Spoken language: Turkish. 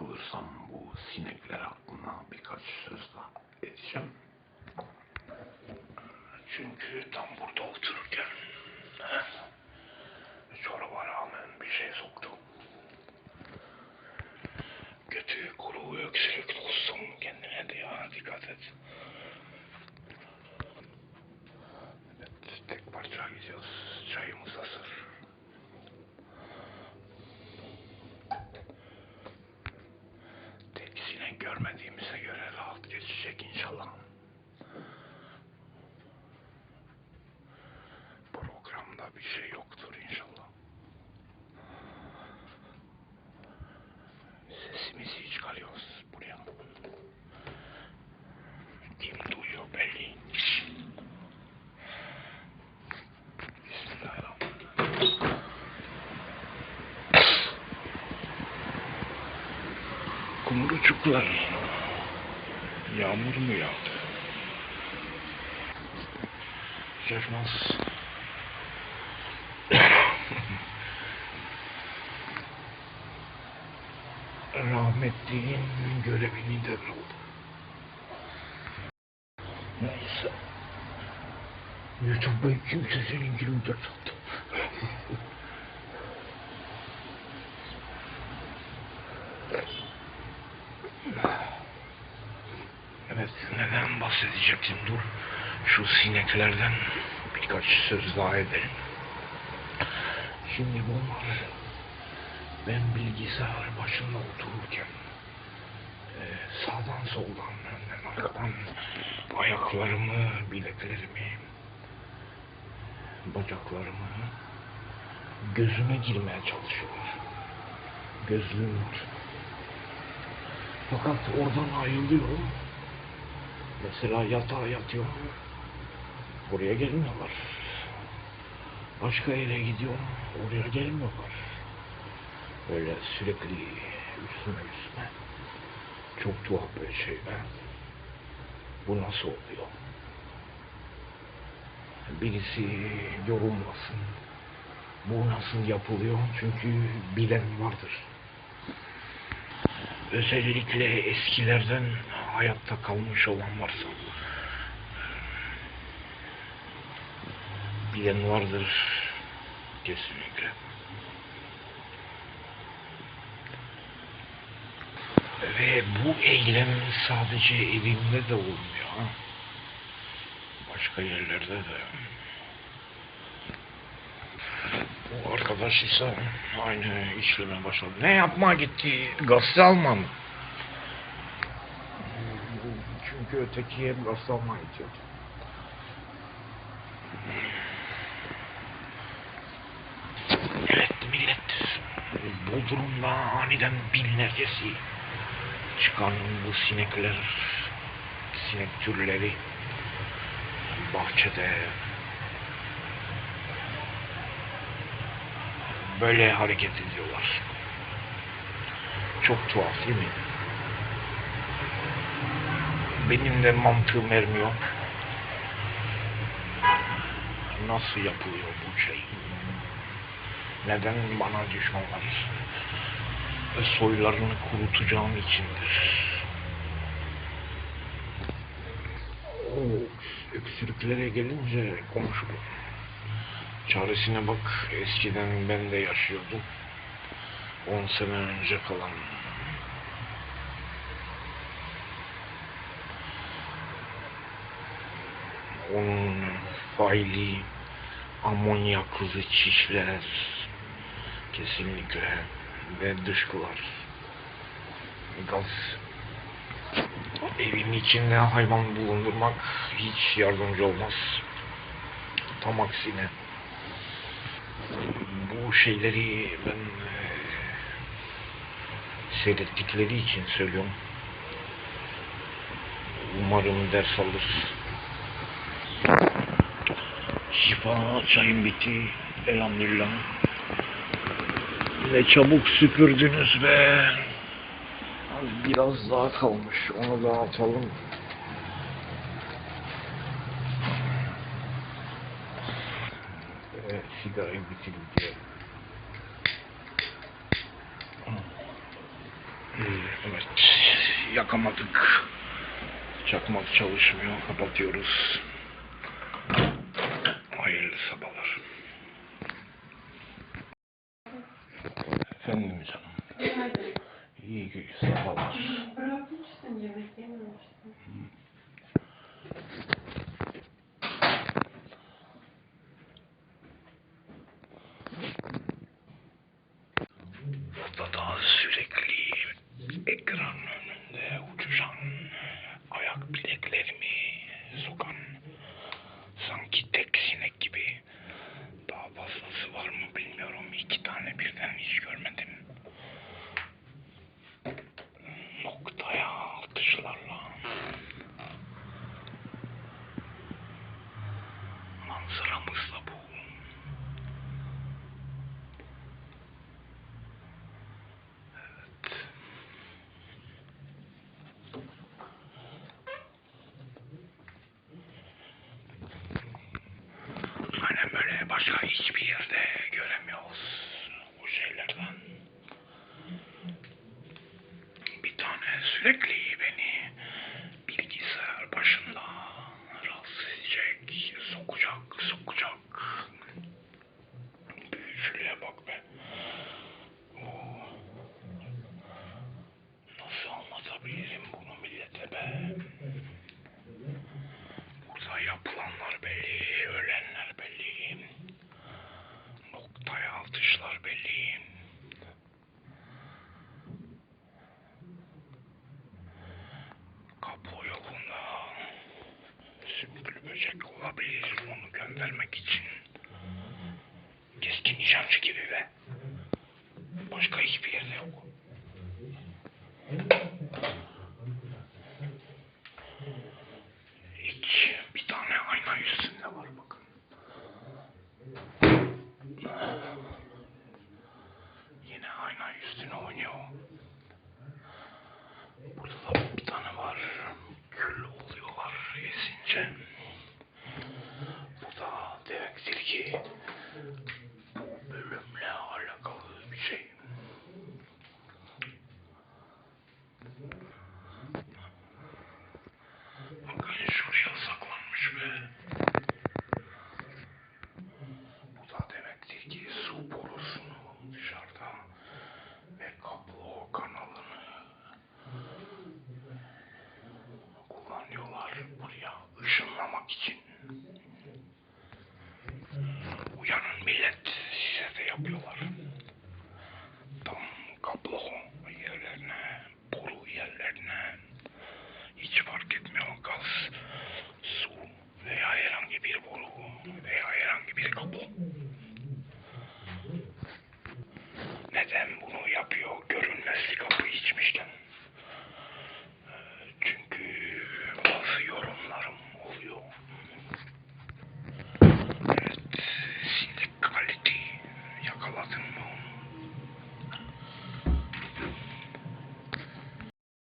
bırakılırsam bu sinekler hakkında birkaç söz daha edeceğim. Çünkü tam burada otururken çoraba rağmen bir şey soktum. Görmediğimize göre rahat geçecek inşallah. Programda bir şey yoktur Kumrucuklar. Yağmur mu yağdı? Şaşmaz. Rahmetliğin görevini devraldı. Neyse. YouTube'da kimse seninkini uçurtadı. Evet, neden bahsedecektim? Dur, şu sineklerden birkaç söz daha edelim. Şimdi bunlar, ben bilgisayar başında otururken, e, sağdan soldan, önden arkadan ayaklarımı, bileklerimi, bacaklarımı gözüme girmeye çalışıyorlar. Gözlüğüm var. Fakat oradan ayrılıyorum. Mesela yatağa yatıyorum. Buraya gelmiyorlar. Başka yere gidiyorum. Oraya gelmiyorlar. Böyle sürekli üstüme üstüme. Çok tuhaf bir şey be. Bu nasıl oluyor? Birisi yorumlasın. Bu nasıl yapılıyor? Çünkü bilen vardır. Özellikle eskilerden hayatta kalmış olan varsa bilen vardır kesinlikle. Ve bu eylem sadece evimde de olmuyor. Başka yerlerde de. Arkadaş ise aynı işleme başladı. Ne yapma gitti? Gazete alma mı? Çünkü öteki hep gazete almaya gidiyordu. Evet millet. Bodrum'da aniden binlercesi çıkan bu sinekler, sinek türleri bahçede böyle hareket ediyorlar. Çok tuhaf değil mi? Benim de mantığım ermiyor. Nasıl yapılıyor bu şey? Neden bana düşmanlar? Soylarını kurutacağım içindir. Öksürüklere gelince konuşalım. Çaresine bak eskiden ben de yaşıyordum. 10 sene önce falan. Onun faili amonyaklı çişler kesinlikle ve dışkılar gaz evin içinde hayvan bulundurmak hiç yardımcı olmaz. Tam aksine bu şeyleri ben e, seyrettikleri için söylüyorum. Umarım ders alır. Şifa çayım bitti. Elhamdülillah. Ne çabuk süpürdünüz be. Az biraz daha kalmış. Onu da atalım. Ve sigarayı bitirdi diye. Evet. Yakamadık. Çakmak çalışmıyor. Kapatıyoruz. Hayırlı sabahlar. Efendim canım. İyi sabahlar. Bırakmışsın yemek yememişsin. Burada da sürekli ekran önünde uçuşan ayak bileklerimi sokan sanki tek sinek gibi daha fazlası var mı bilmiyorum. İki tane birden hiç görmedim. Noktaya atışlarla manzaramız da bu. Evet. Aynen böyle başka hiçbir yerde göremiyoruz bu şeylerden. Bir tane sürekli sümüklü böcek olabilir onu göndermek için. Keskin nişancı gibi be. Başka hiçbir yerde yok. Silgi.